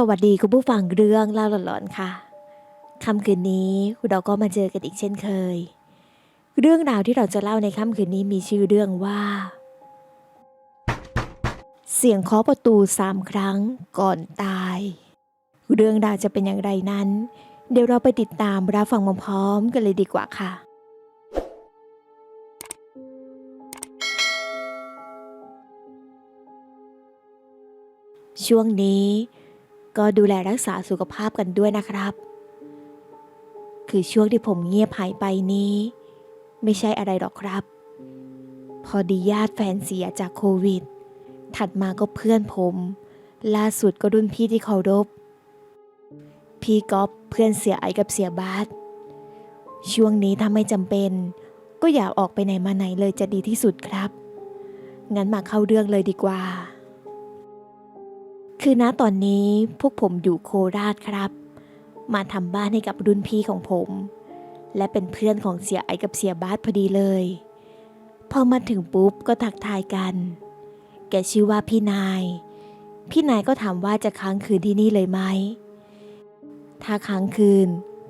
สวัสดีคุณผู้ฟังเรื่องเล่าหลอนๆค่ะค่ำคืนนี้เราก็มาเจอกันอีกเช่นเคย เรื่องราวที่เราจะเล่าในค่ำคืนนี้มีชื่อเรื่องว่า เสียงเคาะประตูสามครั้งก่อนตาย เรื่องราวจะเป็นอย่างไรนั้น เดี๋ยวเราไปติดตามรับฟังพร้อมๆกันเลยดีกว่าค่ะช่วงนี้ ก็ดูแลรักษาสุขภาพกันด้วยนะครับ คือช่วงที่ผมเงียบหายไปนี้ ไม่ใช่อะไรหรอกครับ พอดีญาติแฟนเสียจากโควิด ถัดมาก็เพื่อนผม ล่าสุดก็รุ่นพี่ที่เคารพ พี่ก๊อฟเพื่อนเสียไอกับเสียบาสช่วงนี้ถ้าไม่จำเป็น ก็อย่าออกไปไหนมาไหนเลยจะดีที่สุดครับ งั้นมาเข้าเรื่องเลยดีกว่า คือณตอนนี้พวกผมอยู่โคราชครับ มาทำบ้านให้กับรุ่นพี่ของผม และเป็นเพื่อนของเสียไอกับเสียบาสพอดีเลย พอมาถึงปุ๊บก็ทักทายกัน แกชื่อว่าพี่นาย พี่นายก็ถามว่าจะค้างคืนที่นี่เลยไหม ถ้าค้างคืน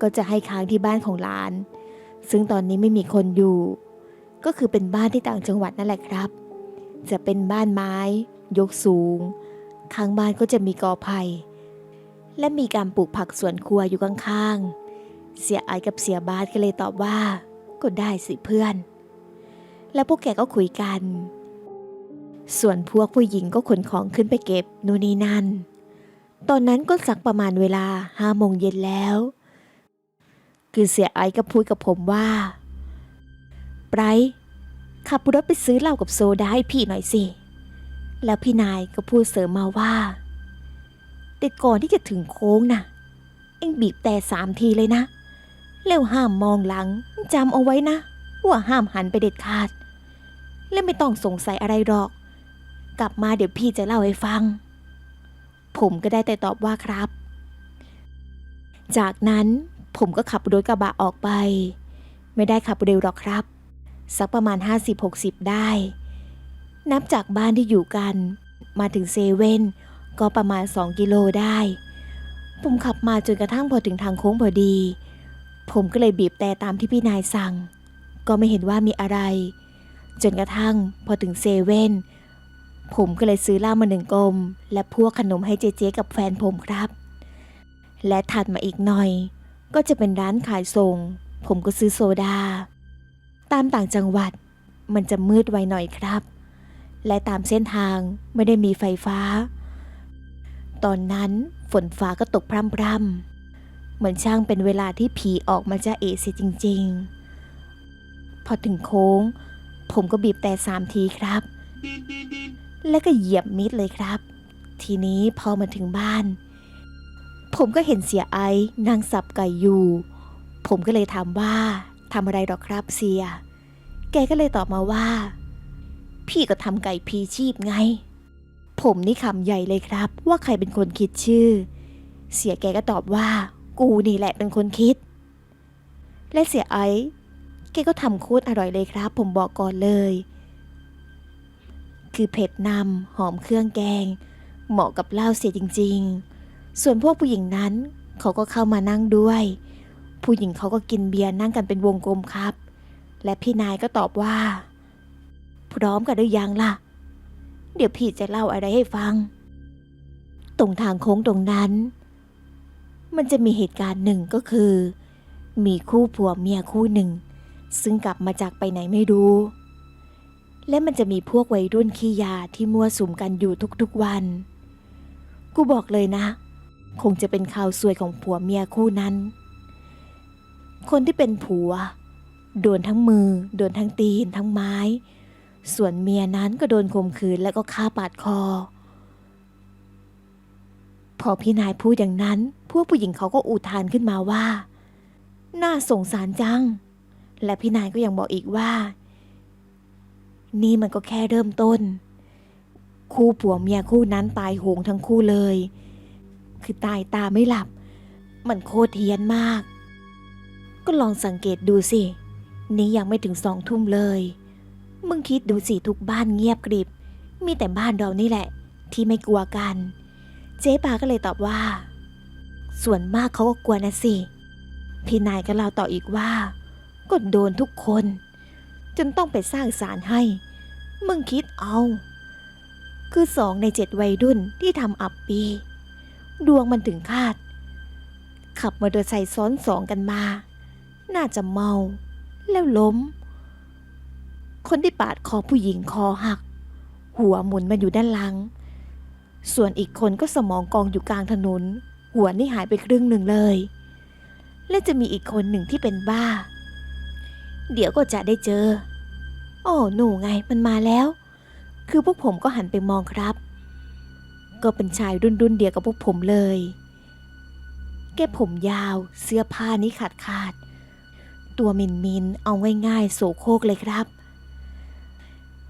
ก็จะให้ค้างที่บ้านของหลาน ซึ่งตอนนี้ไม่มีคนอยู่ ก็คือเป็นบ้านที่ต่างจังหวัดนั่นแหละครับ จะเป็นบ้านไม้ ยกสูง ข้างบ้านก็จะมีกอไผ่และมีการปลูกผักสวนครัวอยู่ข้างๆ เสียไอกับเสียบาสก็เลยตอบว่า ก็ได้สิเพื่อน แล้วพวกแกก็คุยกัน ส่วนพวกผู้หญิงก็ขนของขึ้นไปเก็บนู่นนี่นั่น ตอนนั้นก็สักประมาณเวลาห้าโมงเย็นแล้ว คือเสียไอก็พูดกับผมว่าไบรท์ขับรถไปซื้อเหล้ากับโซดาให้พี่หน่อยสิ แล้วพี่นายก็พูดเสริมมาว่า แต่ก่อนที่จะถึงโค้งน่ะ เอ็งบีบแต่สามทีเลยนะ แล้วห้ามมองหลังจำเอาไว้นะ ว่าห้ามหันไปเด็ดขาด และไม่ต้องสงสัยอะไรหรอก กลับมาเดี๋ยวพี่จะเล่าให้ฟัง ผมก็ได้แต่ตอบว่าครับ จากนั้นผมก็ขับรถกระบะออกไป ไม่ได้ขับเร็วหรอกครับ สักประมาณ 50-60 ได้ นับจากบ้านที่อยู่กัน มาถึงเซเว่นก็ประมาณ 2 กิโลได้ ผมขับมาจนกระทั่งพอถึงทางโค้งพอดี ผมก็เลยบีบแต่ตามที่พี่นายสั่ง ก็ไม่เห็นว่ามีอะไร จนกระทั่งพอถึงเซเว่นผมก็เลยซื้อเหล้ามาหนึ่งกลม และพวกขนมให้เจเจกับแฟนผมครับ และถัดมาอีกหน่อย ก็จะเป็นร้านขายส่ง ผมก็ซื้อโซดา ตามต่างจังหวัด มันจะมืดไวหน่อยครับ และตามเส้นทางไม่ได้มีไฟฟ้า ตอนนั้นฝนฟ้าก็ตกพร่ำๆเหมือนช่างเป็นเวลาที่ผีออกมาจะเอเสียจริง ๆ พอถึงโค้ง ผมก็บีบแต่สามทีครับ แล้วก็เหยียบมิดเลยครับ ทีนี้พอมาถึงบ้าน ผมก็เห็นเสียไอ้นั่งสับไก่อยู่ ผมก็เลยถามว่าทำอะไรหรอครับเสีย แกก็เลยตอบมาว่า พี่ก็ทำไก่พีชีพไง ผมนี่คำใหญ่เลยครับ ว่าใครเป็นคนคิดชื่อ เสียแกก็ตอบว่า กูนี่แหละเป็นคนคิด และเสียไอ้แกก็ทำโคตรอร่อยเลยครับ ผมบอกก่อนเลย คือเผ็ดนำหอมเครื่องแกง เหมาะกับเหล้าเสียจริง ๆ ส่วนพวกผู้หญิงนั้นเขาก็เข้ามานั่งด้วย ผู้หญิงเขาก็กินเบียร์นั่งกันเป็นวงกลมครับ และพี่นายก็ตอบว่า ร้อมกันหรือยังล่ะ เดี๋ยวพี่จะเล่าอะไรให้ฟัง ตรงทางโค้งตรงนั้น มันจะมีเหตุการณ์หนึ่งก็คือ มีคู่ผัวเมียคู่หนึ่ง ซึ่งกลับมาจากไปไหนไม่รู้ และมันจะมีพวกวัยรุ่นขี้ยาที่มั่วสุมกันอยู่ทุกๆวัน กูบอกเลยนะ คงจะเป็นข่าวซวยของผัวเมียคู่นั้น คนที่เป็นผัวโดนทั้งมือ โดนทั้งตีนทั้งไม้ ส่วนเมียนั้นก็โดนข่มขืนแล้วก็ฆ่าปาดคอ พอพี่นายพูดอย่างนั้น พวกผู้หญิงเขาก็อุทานขึ้นมาว่า น่าสงสารจัง และพี่นายก็ยังบอกอีกว่า นี่มันก็แค่เริ่มต้น คู่ผัวเมียคู่นั้นตายโหงทั้งคู่เลย คือตายตาไม่หลับ มันโคตรเฮี้ยนมาก ก็ลองสังเกตดูสิ นี่ยังไม่ถึงสองทุ่มเลย มึงคิดดูสิทุกบ้านเงียบกริบ มีแต่บ้านเรานี่แหละ ที่ไม่กลัวกัน เจ๊ปาก็เลยตอบว่า ส่วนมากเขาก็กลัวนะสิ พี่นายก็เล่าต่ออีกว่าก็โดนทุกคน จนต้องไปสร้างศาลให้ มึงคิดเอา คือสองในเจ็ดวัยรุ่นที่ทำอับปี ดวงมันถึงคาด ขับมอเตอร์ไซค์ซ้อนสองกันมา น่าจะเมา แล้วล้ม คนที่ปาดคอผู้หญิงคอหัก หัวหมุนมาอยู่ด้านหลัง ส่วนอีกคนก็สมองกองอยู่กลางถนน หัวนี่หายไปครึ่งหนึ่งเลย และจะมีอีกคนหนึ่งที่เป็นบ้า เดี๋ยวก็จะได้เจอ โอ้หนูไงมันมาแล้ว คือพวกผมก็หันไปมองครับ ก็เป็นชายรุ่นรุ่นเดียวกับพวกผมเลยแกผมยาวเสื้อผ้านี้ขาดขาดตัวมินมินเอาง่ายๆ โสโครกเลยครับ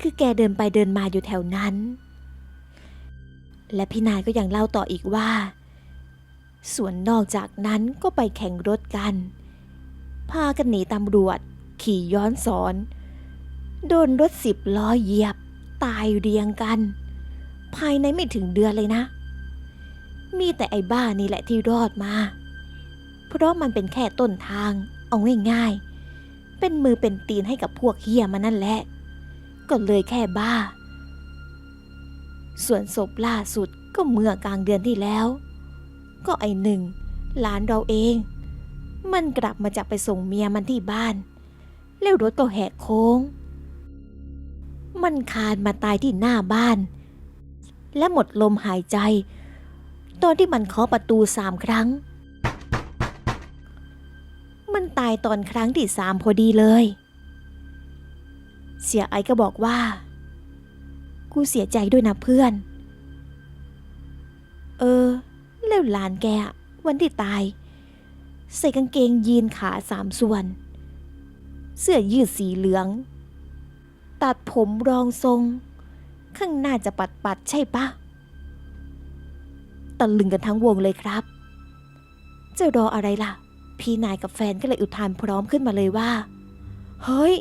คือแกเดินไปเดินมาอยู่แถวนั้น และพี่นายก็ยังเล่าต่ออีกว่า ส่วนนอกจากนั้นก็ไปแข่งรถกัน พากันหนีตำรวจ ขี่ย้อนสอน โดนรถสิบล้อเหยียบ ตายเรียงกัน ภายในไม่ถึงเดือนเลยนะ มีแต่ไอ้บ้านี่แหละที่รอดมา เพราะมันเป็นแค่ต้นทาง เอาง่ายๆ เป็นมือเป็นตีนให้กับพวกเฮียมานั่นแหละ ก็เลยแค่บ้า ส่วนศพล่าสุดก็เมื่อกลางเดือนที่แล้ว ก็ไอหนึ่งหลานเราเอง มันกลับมาจากไปส่งเมียมันที่บ้าน แล้วรถก็แหกโค้ง มันคานมาตายที่หน้าบ้าน และหมดลมหายใจ ตอนที่มันเคาะประตูสามครั้ง มันตายตอนครั้งที่สามพอดีเลย เสียไอก็บอกว่า กูเสียใจด้วยนะเพื่อน เออ แล้วหลานแกวันที่ตาย ใส่กางเกงยีนขาสามส่วน เสื้อยืดสีเหลือง ตัดผมรองทรง ข้างหน้าจะปัดปัดๆใช่ปะตะลึงกันทั้งวงเลยครับ จะรออะไรล่ะ พี่นายกับแฟนก็เลยอุทานพร้อมขึ้นมาเลยว่า เฮ้ย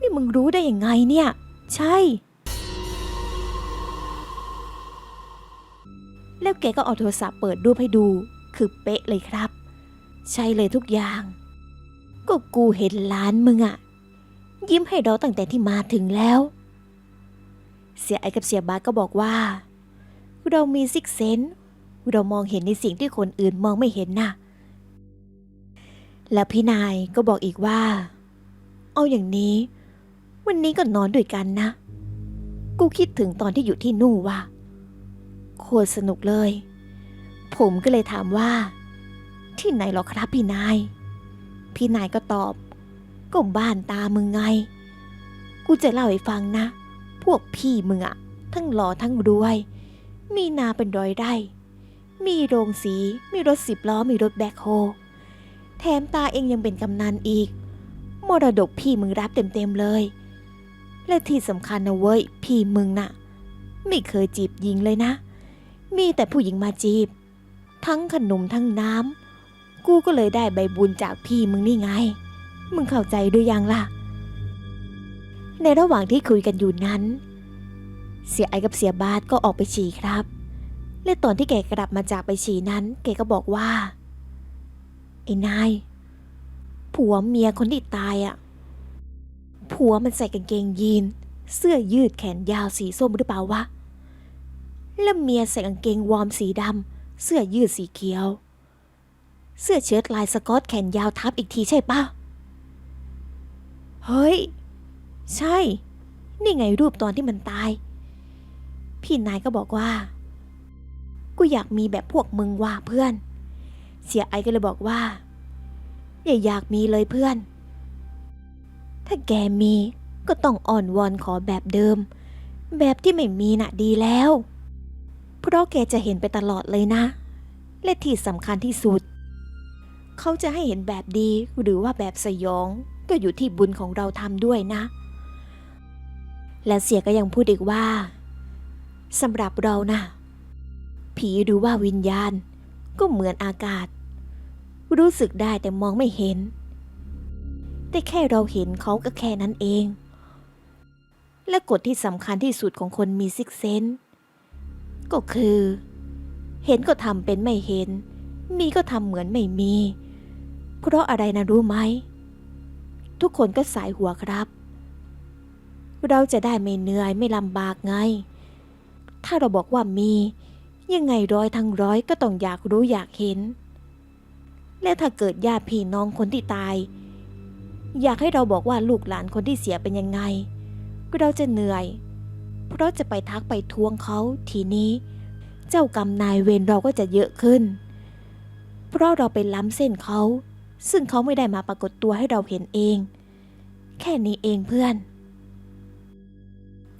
นี่มึงรู้ได้ยังไงเนี่ย ใช่ แล้วแกก็เอาโทรศัพท์เปิดรูปให้ดู คือเป๊ะเลยครับ ใช่เลยทุกอย่าง ก็กูเห็นหล้านมึงอะยิ้มให้เราตั้งแต่ที่มาถึงแล้ว เสียไอกับเสียบาสก็บอกว่า เรามีซิกเซนเรามองเห็นในสิ่งที่คนอื่นมองไม่เห็นน่ะ แล้วพี่นายก็บอกอีกว่า เอาอย่างนี้ วันนี้ก็นอนด้วยกันนะ กูคิดถึงตอนที่อยู่ที่นู่นว่ะโคตรสนุกเลย ผมก็เลยถามว่า ที่ไหนหรอครับพี่นาย พี่นายก็ตอบ ก็บ้านตามึงไง กูจะเล่าให้ฟังนะ พวกพี่มึงอะทั้งหล่อทั้งรวย มีนาเป็นร้อยไร่ มีโรงสี มีรถสิบล้อ มีรถแบคโฮ แถมตาเองยังเป็นกำนันอีก มรดกพี่มึงรับเต็มๆเลย และที่สำคัญนะเว้ย พี่มึงน่ะ ไม่เคยจีบหญิงเลยนะ มีแต่ผู้หญิงมาจีบ ทั้งขนมทั้งน้ำกูก็เลยได้ใบบุญจากพี่มึงนี่ไง มึงเข้าใจหรือยังล่ะ ในระหว่างที่คุยกันอยู่นั้น เสียไอกับเสียบาสก็ออกไปฉี่ครับ และตอนที่แกกลับมาจากไปฉี่นั้น แกก็บอกว่าไอ้นายผัวเมียคนที่ตายอะ่ะ ผัวมันใส่กางเกงยีน เสื้อยืดแขนยาวสีส้มหรือเปล่าวะ แล้วเมียใส่กางเกงวอร์มสีดำเสื้อยืดสีเขียว เสื้อเชิ้ตลายสกอตแขนยาวทับอีกทีใช่ปะเฮ้ย ใช่ นี่ไงรูปตอนที่มันตาย พี่นายก็บอกว่า กูอยากมีแบบพวกมึงว่าเพื่อน เสียไอก็เลยบอกว่า อย่าอยากมีเลยเพื่อน ถ้าแกมีก็ต้องอ่อนวอนขอแบบเดิม แบบที่ไม่มีน่ะดีแล้ว เพราะแกจะเห็นไปตลอดเลยนะ และที่สำคัญที่สุด เขาจะให้เห็นแบบดีหรือว่าแบบสยองก็อยู่ที่บุญของเราทำด้วยนะ และเสียก็ยังพูดอีกว่าสำหรับเรานะผีหรือว่าวิญญาณ ก็เหมือนอากาศ รู้สึกได้แต่มองไม่เห็น แต่แค่เราเห็นเขาก็แค่นั้นเอง และกฎที่สำคัญที่สุดของคนมีซิกเซนส์ก็คือ เห็นก็ทำเป็นไม่เห็น มีก็ทำเหมือนไม่มี เพราะอะไรนะรู้ไหม ทุกคนก็สายหัวครับ เราจะได้ไม่เหนื่อยไม่ลำบากไง ถ้าเราบอกว่ามี ยังไงร้อยทั้งร้อยก็ต้องอยากรู้อยากเห็น และถ้าเกิดญาติพี่น้องคนที่ตาย อยากให้เราบอกว่าลูกหลานคนที่เสียเป็นยังไง ก็เราจะเหนื่อย เพราะจะไปทักไปทวงเขาทีนี้ เจ้ากรรมนายเวรเราก็จะเยอะขึ้น เพราะเราไปล้ำเส้นเขา ซึ่งเขาไม่ได้มาปรากฏตัวให้เราเห็นเอง แค่นี้เองเพื่อน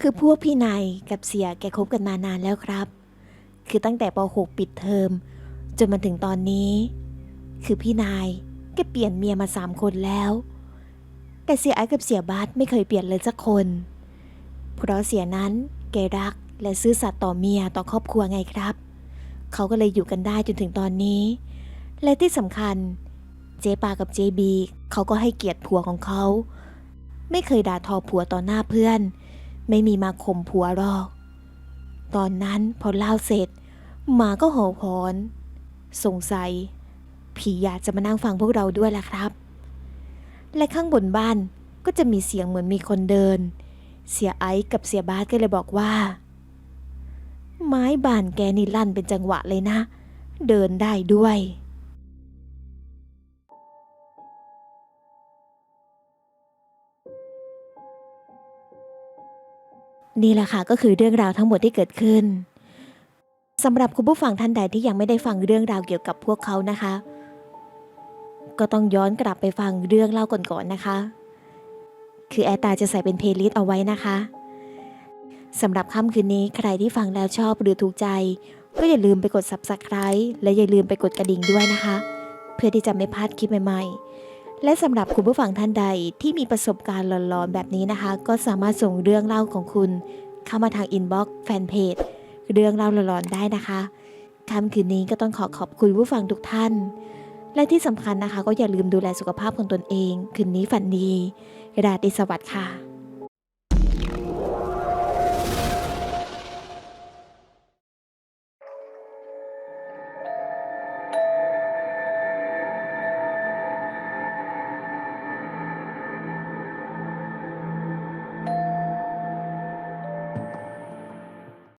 คือพวกพี่นายกับเสียแกคบกันมานานแล้วครับ คือตั้งแต่ป .6 ปิดเทอมจนมาถึงตอนนี้ คือพี่นายแกเปลี่ยนเมียมาสามคนแล้ว แต่เสียไอ้กับเสียบาสไม่เคยเปลี่ยนเลยสักคน เพราะเสียนั้นแกรักและซื่อสัตย์ต่อเมียต่อครอบครัวไงครับ เขาก็เลยอยู่กันได้จนถึงตอนนี้ และที่สำคัญ เจ๊ปากับเจบีเขาก็ให้เกียรติผัวของเขา ไม่เคยด่าทอผัวต่อหน้าเพื่อน ไม่มีมาข่มผัวหรอก ตอนนั้นพอเล่าเสร็จ หมาก็ห่าหอน สงสัย ผีอยากจะมานั่งฟังพวกเราด้วยล่ะครับ และข้างบนบ้านก็จะมีเสียงเหมือนมีคนเดิน เสียไอซ์กับเสียบาสก็เลยบอกว่า ไม้บานแกนี่ลั่นเป็นจังหวะเลยนะ เดินได้ด้วย นี่แหละค่ะก็คือเรื่องราวทั้งหมดที่เกิดขึ้นสำหรับคุณผู้ฟังท่านใดที่ยังไม่ได้ฟังเรื่องราวเกี่ยวกับพวกเขานะคะ ก็ต้องย้อนกลับไปฟังเรื่องเล่าก่อนๆนะคะ คือแอตาจะใส่เป็นเพลย์ลิสต์เอาไว้นะคะสำหรับค่ำคืนนี้ใครที่ฟังแล้วชอบหรือถูกใจ ก็อย่าลืมไปกด subscribe และอย่าลืมไปกดกระดิ่งด้วยนะคะ เพื่อที่จะไม่พลาดคลิปใหม่ๆ และสำหรับคุณผู้ฟังท่านใดที่มีประสบการณ์หลอนๆแบบนี้นะคะ ก็สามารถส่งเรื่องเล่าของคุณเข้ามาทางอินบ็อกซ์แฟนเพจเรื่องเล่าหลอนๆได้นะคะค่ำคืนนี้ก็ต้องขอขอบคุณผู้ฟังทุกท่าน และที่สำคัญนะคะ ก็อย่าลืมดูแลสุขภาพของตนเอง คืนนี้ฝันดี ราตรีสวัสดิ์ค่ะ